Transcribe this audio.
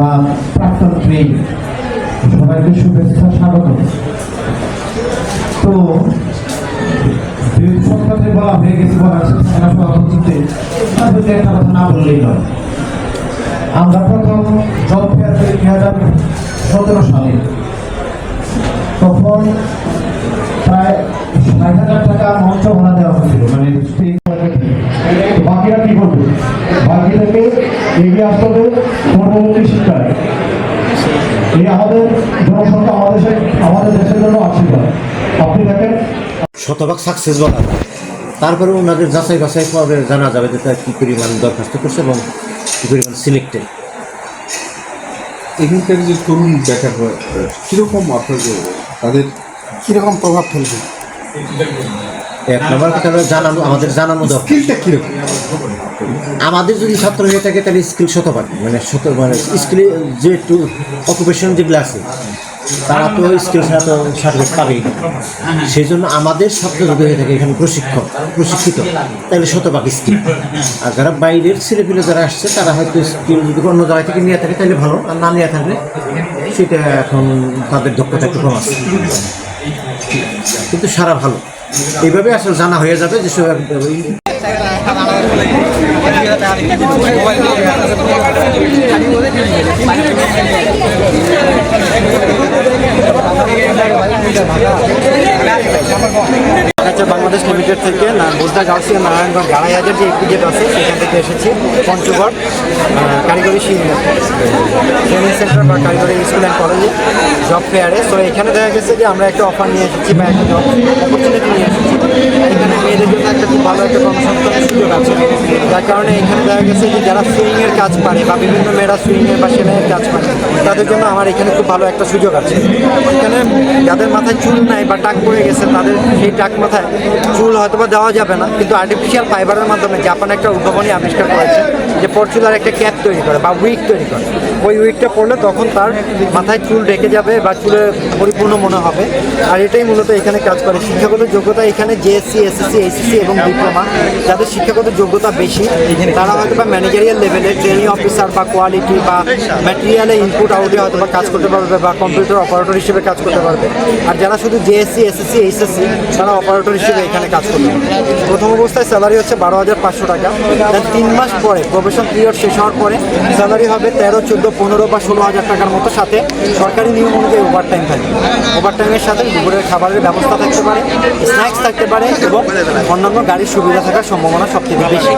বা প্রাক্তন ট্রেন সবাইকে শুভেচ্ছা, স্বাগত। তো দুই সপ্তাহে বলা হয়ে গেছে, বলা সভাপতিতে তার একটা কথা না বললেই নয়। আমরা প্রথম জব ফেয়ার দুই হাজার সতেরো সালে তখন প্রায় ষাট হাজার টাকা মঞ্চ ভাড়া দেওয়া হয়েছিল মানে stage তো বাকিরা কি করবে বাকি থেকে এগিয়ে আসতে হবে পূর্ববর্তী শিক্ষায় এই আমাদের জনসংখ্যা আমাদের আমাদের দেশের জন্য আশীর্বাদ। আপনি দেখেন শতভাগ সাকসেস বলা যায়। তারপরে ওনাদের যাচাই বাছাই পরে জানা যাবে যে তারা কী পরিমাণ দরখাস্ত করছে এবং কী পরিমাণ সিলেক্টেড এখানকার যে তরুণ বেকাররা কীরকম আপনার তাদের কীরকম প্রভাব ফেলবে? এক নম্বর কথা হলো জানানো আমাদের জানানো দরকার। স্কিলটা কীরকম? আমাদের যদি ছাত্র হয়ে থাকে তাহলে স্কিল শতভাগ মানে শত মানে স্কিল যে একটু অকুপেশন যেগুলো আছে তারা তো স্কিল ছাড়া তো সার্টিফিকেট পাবেই না। সেই জন্য আমাদের ছাত্র যদি হয়ে থাকে এখানে প্রশিক্ষক প্রশিক্ষিত তাহলে শতভাগ স্কিল। আর যারা বাইরের ছেলেপিলে যারা আসছে তারা হয়তো স্কিল যদি অন্য জায়গা থেকে নিয়ে থাকে তাহলে ভালো। আর না নিয়ে থাকলে সেটা এখন তাদের দক্ষতা একটু কম আছে। কিন্তু সারা ভালো। এইভাবে আসলে জানা হয়ে যাবে যে আচ্ছা বাংলাদেশ লিমিটেড থেকে না বোঝদা গাউসিয়া, নারায়ণগঞ্জ আড়াই হাজার যে ইপিজেড আছে, সেখান থেকে এসেছি, পঞ্চগড় কারিগরি ট্রেনিং সেন্টার বা কারিগরি স্কুল অ্যান্ড কলেজে জব ফেয়ারে সো এখানে দেখা গেছে যে আমরা একটা অফার নিয়ে এসেছি বা একটা জব যারা সুইংয়ের কাজ পারে বা বিভিন্ন মেয়েরা সুইংয়ের বা সেলাইয়ের কাজ পারে, তাদের জন্য আমার এখানে খুব ভালো একটা সুযোগ আছে। এখানে যাদের মাথায় চুল নাই বা টাক পড়ে গেছে, তাদের সেই টাক মাথায় চুল হয়তো বা দেওয়া যাবে না, কিন্তু আর্টিফিশিয়াল ফাইবারের মাধ্যমে জাপান একটা উদ্ভাবনী আবিষ্কার করেছে যে পরচুলার একটা ক্যাপ তৈরি করে বা উইক তৈরি করে। ওই উইকটা পরলে তখন তার মাথায় চুল রেখে যাবে বা চুলে পরিপূর্ণ মনে হবে। আর এটাই মূলত এখানে কাজ করে। শিক্ষাগত যোগ্যতা এখানে জেএসসি এসএসসি এইচএসসি এবং ডিপ্লোমা। যাদের শিক্ষাগত যোগ্যতা বেশি, তারা হয়তো বা ম্যানেজারিয়াল লেভেলে ট্রেনিং অফিসার বা কোয়ালিটি বা ম্যাটেরিয়ালে ইনপুট আউটে হয়তো বা কাজ করতে পারবে বা কম্পিউটার অপারেটর হিসেবে কাজ করতে পারবে। আর যারা শুধু জেএসসি এসএসসি এইচএসসি তারা অপারেটর হিসেবে এখানে কাজ করবে প্রথম অবস্থায় স্যালারি হচ্ছে বারো হাজার পাঁচশো টাকা। তিন মাস পরে প্রফেশন পিরিয়ড শেষ হওয়ার পরে স্যালারি হবে তেরো, চোদ্দ পনেরো বা ষোলো হাজার টাকার মতো সাথে সরকারি নিয়ম অনুযায়ী ওভার টাইম থাকে। ওভার টাইমের সাথে দুপুরের খাবারের ব্যবস্থা থাকতে পারে স্ন্যাক্স থাকতে পারে এবং অন্যান্য গাড়ির সুবিধা থাকার সম্ভাবনা সবথেকে বেশি।